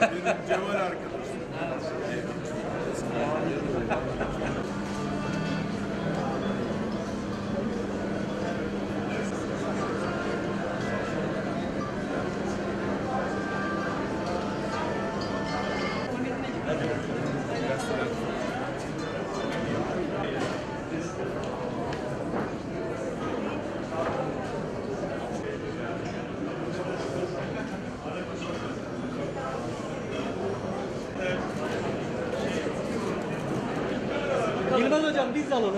Benim Cemal arkadaşım. Yılmaz hocam biz de alalım.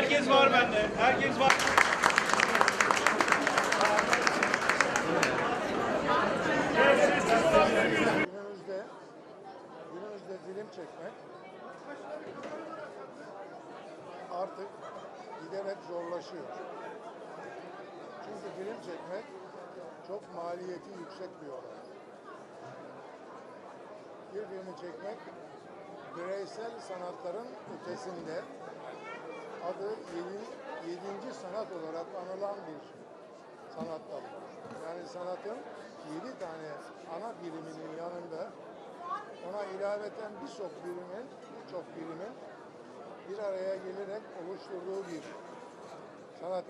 Herkes var bende. Herkes var. Günümüzde, günümüzde film çekmek artık giderek zorlaşıyor. Çünkü film çekmek çok maliyeti yüksek bir olay. Bir filmi çekmek bireysel sanatların ötesinde adı yedi, yedinci sanat olarak anılan bir sanat dalı. Yani sanatın yedi tane ana biriminin yanında ona ilaveten birçok birimin, birçok birimin bir araya gelerek oluşturduğu bir sanat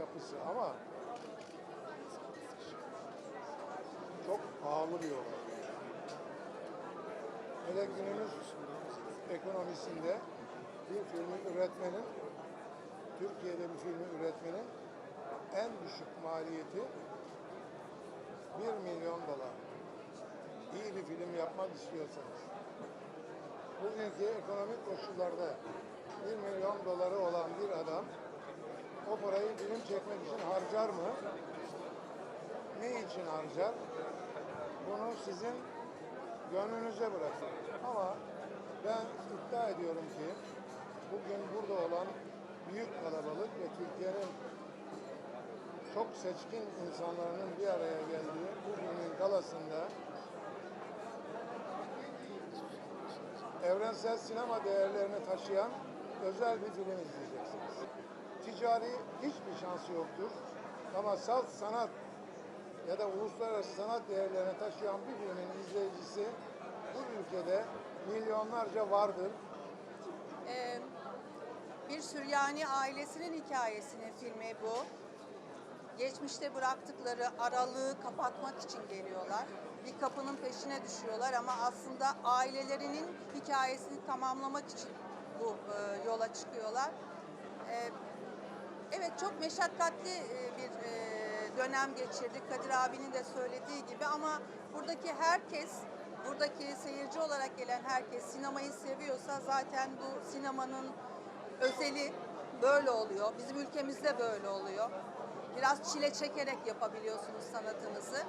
yapısı ama çok pahalı bir olay. Hele günümüz ekonomisinde üretmenin, Türkiye'de bir filmi üretmenin en düşük maliyeti 1 milyon dolar. İyi bir film yapmak istiyorsanız. Bugünkü ekonomik koşullarda 1 milyon doları olan bir adam o parayı film çekmek için harcar mı? Ne için harcar? Bunu sizin gönlünüze bırakın. Ama ben iddia ediyorum ki olan büyük kalabalık ve Türkiye'nin çok seçkin insanların bir araya geldiği bu filmin galasında evrensel sinema değerlerini taşıyan özel bir film izleyeceksiniz. Ticari hiçbir şansı yoktur. Ama salt sanat ya da uluslararası sanat değerlerini taşıyan bir filmin izleyicisi bu ülkede milyonlarca vardır. Süryani ailesinin hikayesinin filmi bu. Geçmişte bıraktıkları aralığı kapatmak için geliyorlar. Bir kapının peşine düşüyorlar ama aslında ailelerinin hikayesini tamamlamak için bu e, yola çıkıyorlar. Ee, evet çok meşakkatli e, bir e, dönem geçirdik. Kadir abinin de söylediği gibi ama buradaki herkes buradaki seyirci olarak gelen herkes sinemayı seviyorsa zaten bu sinemanın özeli böyle oluyor. Bizim ülkemizde böyle oluyor. Biraz çile çekerek yapabiliyorsunuz sanatınızı.